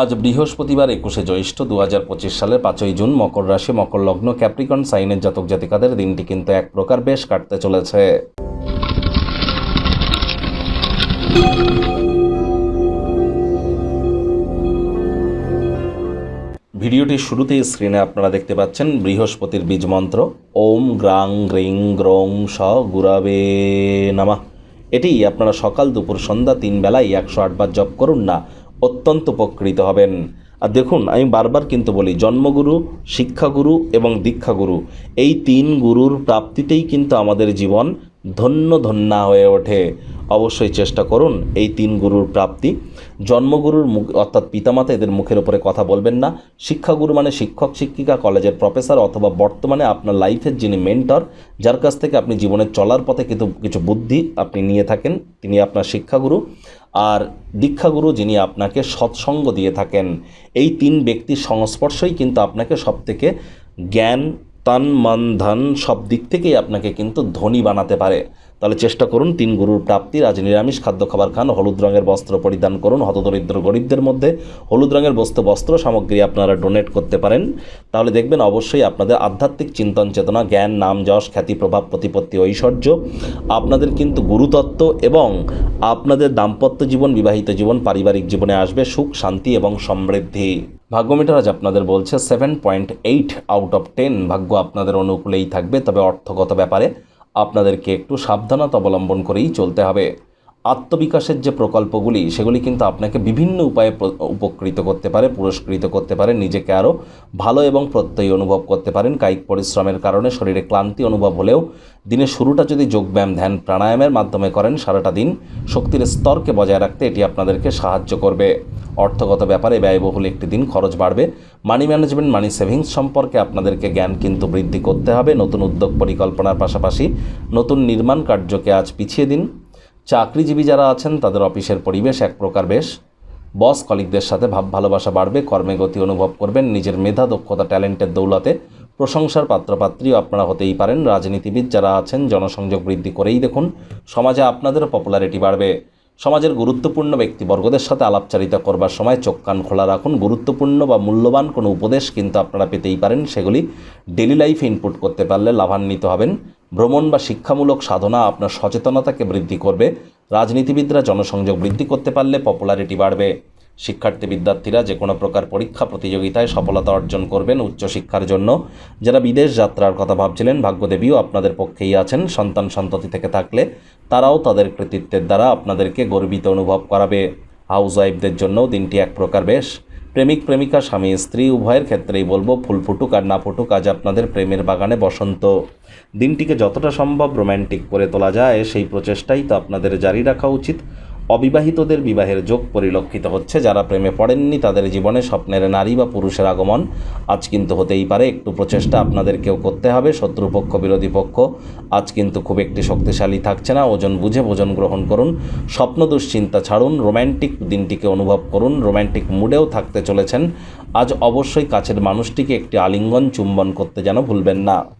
আজ বৃহস্পতিবার একুশে জ্যৈষ্ঠ দু হাজার পঁচিশ সালের পাঁচই জুন মকর রাশি, মকর লগ্ন, ক্যাপ্রিকন, সাইনের জাতক জাতিকাদের দিনটি কিন্তু এক প্রকার বেশ কাটতে চলেছে। ভিডিওটির শুরুতেই স্ক্রিনে আপনারা দেখতে পাচ্ছেন বৃহস্পতির বীজ মন্ত্র, ওম গ্রাং গ্রিং গ্রং স গুরাবে নামা। এটি আপনারা সকাল দুপুর সন্ধ্যা তিন বেলায় একশো আটবার জপ করুন না অত্যন্ত উপকৃত হবেন। আর দেখুন, আমি বারবার কিন্তু বলি, জন্মগুরু, শিক্ষাগুরু এবং দীক্ষাগুরু, এই তিন গুরুর প্রাপ্তিতেই কিন্তু আমাদের জীবন ধন্য ধন্যা হয়ে ওঠে। অবশ্যই চেষ্টা করুন এই তিন গুরুর প্রাপ্তি। জন্মগুরুর মুখ, অর্থাৎ পিতামাতা এদের মুখের উপরে কথা বলবেন না। শিক্ষাগুরু মানে শিক্ষক, শিক্ষিকা, কলেজের প্রফেসর অথবা বর্তমানে আপনার লাইফের যিনি মেন্টর, যার কাছ থেকে আপনি জীবনে চলার পথে কিন্তু কিছু বুদ্ধি আপনি নিয়ে থাকেন, তিনি আপনার শিক্ষাগুরু। আর দীক্ষাগুরু যিনি আপনাকে সৎসঙ্গ দিয়ে থাকেন। এই তিন ব্যক্তির সংস্পর্শই কিন্তু আপনাকে সবথেকে জ্ঞান তান মান ধন সব দিক থেকেই আপনাকে কিন্তু ধনী বানাতে পারে। তাহলে চেষ্টা করুন তিন গুরুর প্রাপ্তির। আজ নিরামিষ খাদ্য খাবার খান, হলুদ রঙের বস্ত্র পরিধান করুন। হতদরিদ্র গরিবদের মধ্যে হলুদ রঙের বস্তু বস্ত্র সামগ্রী আপনারা ডোনেট করতে পারেন। তাহলে দেখবেন অবশ্যই আপনাদের আধ্যাত্মিক চিন্তন চেতনা, জ্ঞান, নাম, যশ, খ্যাতি, প্রভাব, প্রতিপত্তি, ঐশ্বর্য আপনাদের কিন্তু গুরুতত্ত্ব এবং আপনাদের দাম্পত্য জীবন, বিবাহিত জীবন, পারিবারিক জীবনে আসবে সুখ, শান্তি এবং সমৃদ্ধি। ভাগ্যমিটার আজ আপনাদের বলছে seven point eight out of ten ভাগ্য আপনাদের অনুকূলেই থাকবে। তবে অর্থগত ব্যাপারে আপনাদেরকে একটু সাবধানতা অবলম্বন করেই চলতে হবে। আত্মবিকাশের যে প্রকল্পগুলি, সেগুলি কিন্তু আপনাকে বিভিন্ন উপায়ে উপকৃত করতে পারে, পুরস্কৃত করতে পারে, নিজেকে আরও ভালো এবং প্রত্যয়ী অনুভব করতে পারেন। কায়িক পরিশ্রমের কারণে শরীরে ক্লান্তি অনুভব হলেও দিনের শুরুটা যদি যোগব্যায়াম, ধ্যান, প্রাণায়ামের মাধ্যমে করেন, সারাটা দিন শক্তির স্তরকে বজায় রাখতে এটি আপনাদেরকে সাহায্য করবে। অর্থগত ব্যাপারে ব্যয়বহুল একটি দিন, খরচ বাড়বে। মানি ম্যানেজমেন্ট, মানি সেভিংস সম্পর্কে আপনাদেরকে জ্ঞান কিন্তু বৃদ্ধি করতে হবে। নতুন উদ্যোগ পরিকল্পনার পাশাপাশি নতুন নির্মাণ কার্যকে আজ পিছিয়ে দিন। চাকরিজীবী যারা আছেন, তাদের অফিসের পরিবেশ এক প্রকার বেশ। বস কলিকদের সাথে ভাব, ভালোবাসা বাড়বে, কর্মে গতি অনুভব করবেন, নিজের মেধা, দক্ষতা, ট্যালেন্টের দৌলতে প্রশংসার পাত্রপাত্রীও আপনারা হতেই পারেন। রাজনীতিবিদ যারা আছেন, জনসংযোগ বৃদ্ধি করেই দেখুন, সমাজে আপনাদেরও পপুলারিটি বাড়বে। সমাজের গুরুত্বপূর্ণ ব্যক্তিবর্গদের সাথে আলাপচারিতা করবার সময় চোখ, কান খোলা রাখুন। গুরুত্বপূর্ণ বা মূল্যবান কোনো উপদেশ কিন্তু আপনারা পেতেই পারেন, সেগুলি ডেলি লাইফে ইনপুট করতে পারলে লাভান্বিত হবেন। ভ্রমণ বা শিক্ষামূলক সাধনা আপনার সচেতনতাকে বৃদ্ধি করবে, রাজনীতিবিদরা জনসংযোগ বৃদ্ধি করতে পারলে পপুলারিটি বাড়বে। শিক্ষার্থী বিদ্যার্থীরা যে কোনো প্রকার পরীক্ষা প্রতিযোগিতায় সফলতা অর্জন করবেন উচ্চশিক্ষার জন্য। যারা বিদেশ যাত্রার কথা ভাবছিলেন, ভাগ্যদেবীও আপনাদের পক্ষেই আছেন। সন্তান সন্ততি থেকে থাকলে তারাও তাদের কৃতিত্বের দ্বারা আপনাদেরকে গর্বিত অনুভব করাবে। হাউস ওয়াইফদের জন্যও দিনটি এক প্রকার বেশ। প্রেমিক, প্রেমিকা, স্বামী, স্ত্রী, উভয়ের ক্ষেত্রেই বলব, ফুল ফুটুক আর না ফুটুক, আজ আপনাদের প্রেমের বাগানে বসন্ত। দিনটিকে যতটা সম্ভব রোম্যান্টিক করে তোলা যায়, সেই প্রচেষ্টাই তো আপনাদের জারি রাখা উচিত। অবিবাহিতদের বিবাহের যোগ পরিলক্ষিত হচ্ছে। যারা প্রেমে পড়েননি, তাদের জীবনে স্বপ্নের নারী বা পুরুষের আগমন আজ কিন্তু হতেই পারে। একটু প্রচেষ্টা আপনাদেরকেও করতে হবে। শত্রুপক্ষ, বিরোধী পক্ষ আজ কিন্তু খুব একটি শক্তিশালী থাকছে না। ওজন বুঝে ভোজন গ্রহণ করুন। স্বপ্ন দুশ্চিন্তা ছাড়ুন। রোম্যান্টিক দিনটিকে অনুভব করুন। রোম্যান্টিক মুডেও থাকতে চলেছেন। আজ অবশ্যই কাছের মানুষটিকে একটি আলিঙ্গন চুম্বন করতে যেন ভুলবেন না।